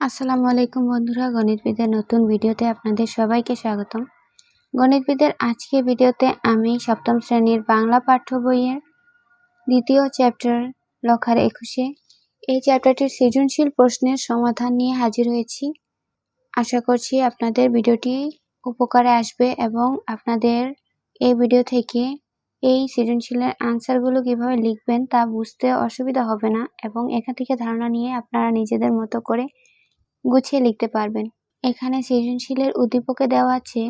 আসসালামু আলাইকুম বন্ধুরা, গণিতবিদের নতুন ভিডিওতে আপনাদের সবাইকে স্বাগতম। গণিতবিদের আজকে ভিডিওতে আমি সপ্তম শ্রেণির বাংলা পাঠ্য বইয়ের দ্বিতীয় চ্যাপ্টার লখার একুশে এই চ্যাপ্টারটির সৃজনশীল প্রশ্নের সমাধান নিয়ে হাজির হয়েছি। আশা করছি আপনাদের ভিডিওটি উপকারে আসবে এবং আপনাদের এই ভিডিও থেকে এই সৃজনশীলের আনসারগুলো কীভাবে লিখবেন তা বুঝতে অসুবিধা হবে না এবং এখান থেকে ধারণা নিয়ে আপনারা নিজেদের মতো করে গুছিয়ে লিখতে পারবেন। এখানে সৃজনশীলের উদ্দীপকে দেওয়া আছে,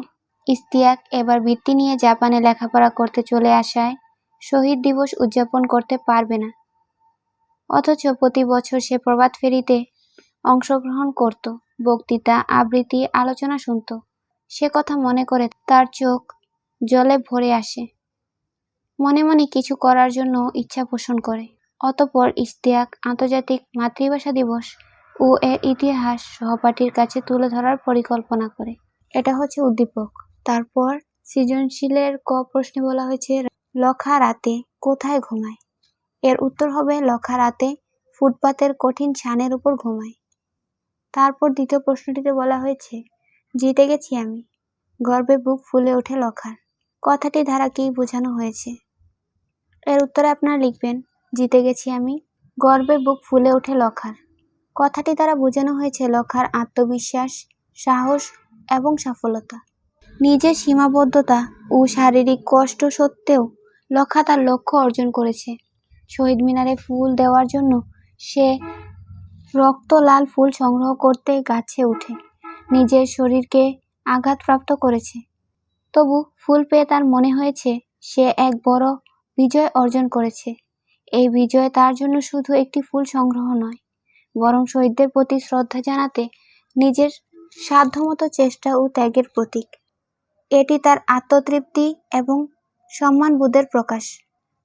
ইস্তিয়াক এবার বৃত্তি নিয়ে জাপানে লেখাপড়া করতে চলে আসায় শহীদ দিবস উদযাপন করতে পারবে না। অথচ প্রতি বছর সে প্রবাদ ফেরিতে অংশগ্রহণ করত, বক্তৃতা, আবৃত্তি, আলোচনা শুনত। সে কথা মনে করে তার চোখ জলে ভরে আসে। মনে মনে কিছু করার জন্য ইচ্ছা পোষণ করে। অতপর ইস্তিয়াক আন্তর্জাতিক মাতৃভাষা দিবস ও এর ইতিহাস সহপাঠীর কাছে তুলে ধরার পরিকল্পনা করে। এটা হচ্ছে উদ্দীপক। তারপর সৃজনশীলের ক প্রশ্নে বলা হয়েছে, লখা রাতে কোথায় ঘুমায়? এর উত্তর হবে, লখা রাতে ফুটপাতের কঠিন ছানের উপর ঘুমায়। তারপর দ্বিতীয় প্রশ্নটিতে বলা হয়েছে, জিতে গেছি আমি। গর্বে বুক ফুলে ওঠে লখার। কথাটি ধারা কি বোঝানো হয়েছে। এর উত্তরে আপনারা লিখবেন, জিতে গেছি আমি। গর্বে বুক ফুলে ওঠে লখার। কথাটি দ্বারা বোঝানো হয়েছে লখার আত্মবিশ্বাস, সাহস এবং সফলতা নিজের সীমাবদ্ধতা ও শারীরিক কষ্ট সত্ত্বেও লক্ষা তার লক্ষ্য অর্জন করেছে। শহীদ মিনারে ফুল দেওয়ার জন্য সে রক্ত লাল ফুল সংগ্রহ করতে গাছে উঠে নিজের শরীরকে আঘাতপ্রাপ্ত করেছে। তবু ফুল পেয়ে তার মনে হয়েছে সে এক বড় বিজয় অর্জন করেছে। এই বিজয় তার জন্য শুধু একটি ফুল সংগ্রহ নয় বরং শহীদদের প্রতি শ্রদ্ধা জানাতে নিজের সাধ্যমতো চেষ্টা ও ত্যাগের প্রতীক। এটি তার আত্মতৃপ্তি এবং সম্মানবোধের প্রকাশ।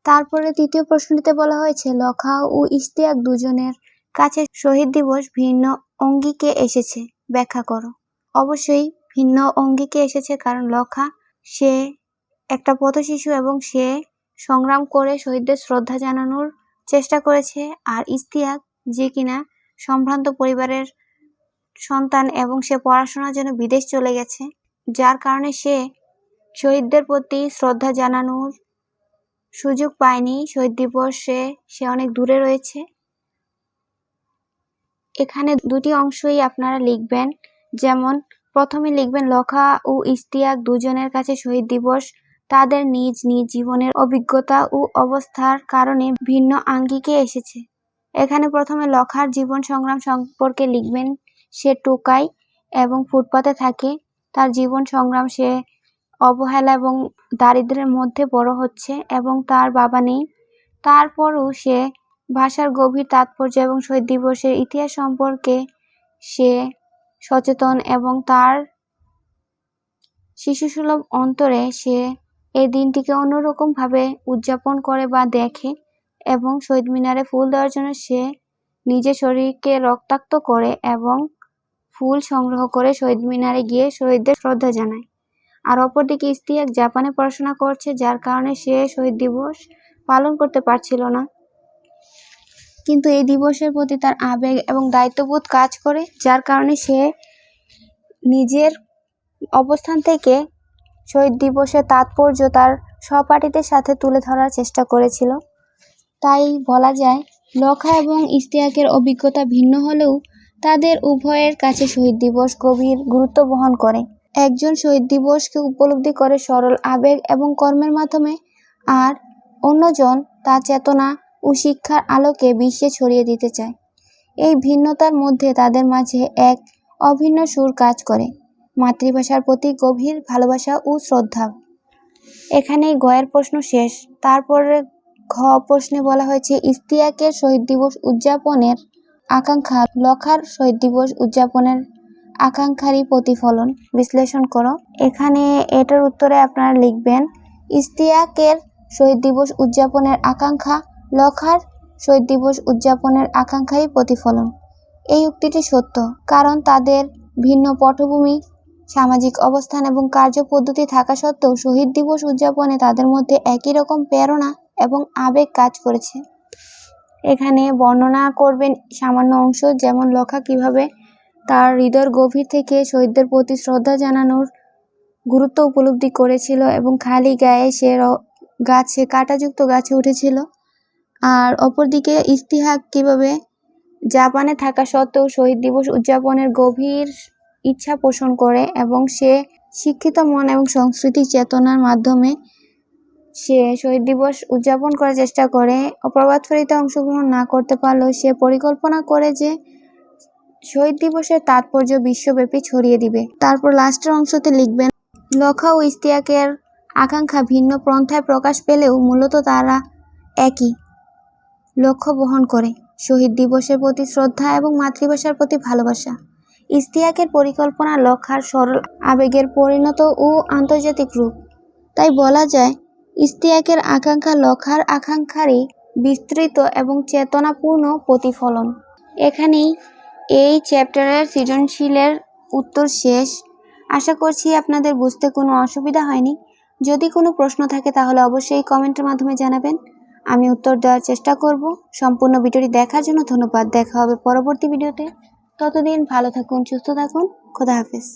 তারপরে তৃতীয় প্রশ্নটিতে বলা হয়েছে, লখা ও ইশতিয়াক দুজনের কাছে শহীদ দিবস ভিন্ন অঙ্গিকে এসেছে, ব্যাখ্যা করো। অবশ্যই ভিন্ন অঙ্গিকে এসেছে কারণ লখা সে একটা পথশিশু এবং সে সংগ্রাম করে শহীদদের শ্রদ্ধা জানানোর চেষ্টা করেছে, আর ইস্তিয়াক যে কিনা সম্ভ্রান্ত পরিবারের সন্তান এবং সে পড়াশোনার জন্য বিদেশ চলে গেছে, যার কারণে সে শহীদদের প্রতি শ্রদ্ধা জানানোর সুযোগ পায়নি। শহীদ দিবসে সে অনেক দূরে রয়েছে। এখানে দুটি অংশই আপনারা লিখবেন। যেমন, প্রথমে লিখবেন, লখা ও ইস্তিয়াক দুজনের কাছে শহীদ দিবস, তাদের নিজ নিজ জীবনের অভিজ্ঞতা ও অবস্থার কারণে ভিন্ন আঙ্গিকে এসেছে। এখানে প্রথমে লখার জীবন সংগ্রাম সম্পর্কে লিখবেন সে টোকাই এবং ফুটপাতে থাকে। তার জীবন সংগ্রাম সে অবহেলা এবং দারিদ্রের মধ্যে বড় হচ্ছে এবং তার বাবা নেই। তারপরও সে ভাষার গভীর তাৎপর্য এবং শহীদ দিবসের ইতিহাস সম্পর্কে সে সচেতন এবং তার শিশুসুলভ অন্তরে সে এই দিনটিকে অন্যরকমভাবে উদযাপন করে বা দেখে। এবং শহীদ মিনারে ফুল দেওয়ার জন্য সে নিজের শরীরকে রক্তাক্ত করে এবং ফুল সংগ্রহ করে শহীদ মিনারে গিয়ে শহীদদের শ্রদ্ধা জানায়। আর অপরদিকে ইস্তিয়াক জাপানে পড়াশোনা করছে, যার কারণে সে শহীদ দিবস পালন করতে পারছিল না। কিন্তু এই দিবসের প্রতি তার আবেগ এবং দায়িত্ববোধ কাজ করে, যার কারণে সে নিজের অবস্থান থেকে শহীদ দিবসের তাৎপর্য তার সহপাঠীদের সাথে তুলে ধরার চেষ্টা করেছিল। তাই বলা যায়, লখা এবং ইস্তিয়াকের অভিজ্ঞতা ভিন্ন হলেও তাদের উভয়ের কাছে শহীদ দিবস গভীর গুরুত্ব বহন করে। একজন শহীদ দিবসকে উপলব্ধি করে সরল আবেগ এবং কর্মের মাধ্যমে, আর অন্যজন তা চেতনা ও শিক্ষার আলোকে বিশ্বে ছড়িয়ে দিতে চায়। এই ভিন্নতার মধ্যে তাদের মাঝে এক অভিন্ন সুর কাজ করে। মাতৃভাষার প্রতি গভীর ভালোবাসা ও শ্রদ্ধা। এখানেই গয়ের প্রশ্ন শেষ। তারপরে ঘ প্রশ্নে বলা হয়েছে, ইস্তিয়াকের শহীদ দিবস উদযাপনের আকাঙ্ক্ষা, লখার শহীদ দিবস উদযাপনের আকাঙ্ক্ষারই প্রতিফলন। বিশ্লেষণ করো। এখানে এটার উত্তরে আপনারা লিখবেন, ইস্তিয়াকের শহীদ দিবস উদযাপনের আকাঙ্ক্ষা, লখার শহীদ দিবস উদযাপনের আকাঙ্ক্ষারই প্রতিফলন। এই উক্তিটি সত্য, কারণ তাদের ভিন্ন পটভূমি, সামাজিক অবস্থান এবং কার্যপদ্ধতি থাকা সত্ত্বেও শহীদ দিবস উদযাপনে তাদের মধ্যে একই রকম প্রেরণা এবং আবেগ কাজ করেছে। এখানে বর্ণনা করবেন সামান্য অংশ, যেমন লখা কীভাবে তার হৃদয়ের গভীর থেকে শহীদদের প্রতি শ্রদ্ধা জানানোর গুরুত্ব উপলব্ধি করেছিল এবং খালি গায়ে সে গাছে, কাঁটাযুক্ত গাছে উঠেছিল। আর অপরদিকে ইস্তিহাক কীভাবে জাপানে থাকা সত্ত্বেও শহীদ দিবস উদযাপনের গভীর ইচ্ছা পোষণ করে এবং সে শিক্ষিত মন এবং সংস্কৃতি চেতনার মাধ্যমে সে শহীদ দিবস উদযাপন করার চেষ্টা করে। অপ্রবাদ ফেরিতে অংশগ্রহণ না করতে পারলেও সে পরিকল্পনা করে যে শহীদ দিবসের তাৎপর্য বিশ্বব্যাপী ছড়িয়ে দিবে। তারপর লাস্টের অংশতে লিখবেন, লখা ও ইস্তিয়াকের আকাঙ্ক্ষা ভিন্ন পন্থায় প্রকাশ পেলেও মূলত তারা একই লক্ষ্য বহন করে। শহীদ দিবসের প্রতি শ্রদ্ধা এবং মাতৃভাষার প্রতি ভালোবাসা। ইস্তিয়াকের পরিকল্পনা লক্ষার সরল আবেগের পরিণত ও আন্তর্জাতিক রূপ। তাই বলা যায় ইস্তিয়াকের আকাঙ্ক্ষা লখার আকাঙ্ক্ষারই বিস্তৃত এবং চেতনাপূর্ণ প্রতিফলন। এখানেই এই চ্যাপ্টারের সৃজনশীলের উত্তর শেষ। আশা করছি আপনাদের বুঝতে কোনো অসুবিধা হয়নি। যদি কোনো প্রশ্ন থাকে তাহলে অবশ্যই কমেন্টের মাধ্যমে জানাবেন। আমি উত্তর দেওয়ার চেষ্টা করব। সম্পূর্ণ ভিডিওটি দেখার জন্য ধন্যবাদ। দেখা হবে পরবর্তী ভিডিওতে। ততদিন ভালো থাকুন, সুস্থ থাকুন। খোদা হাফেজ।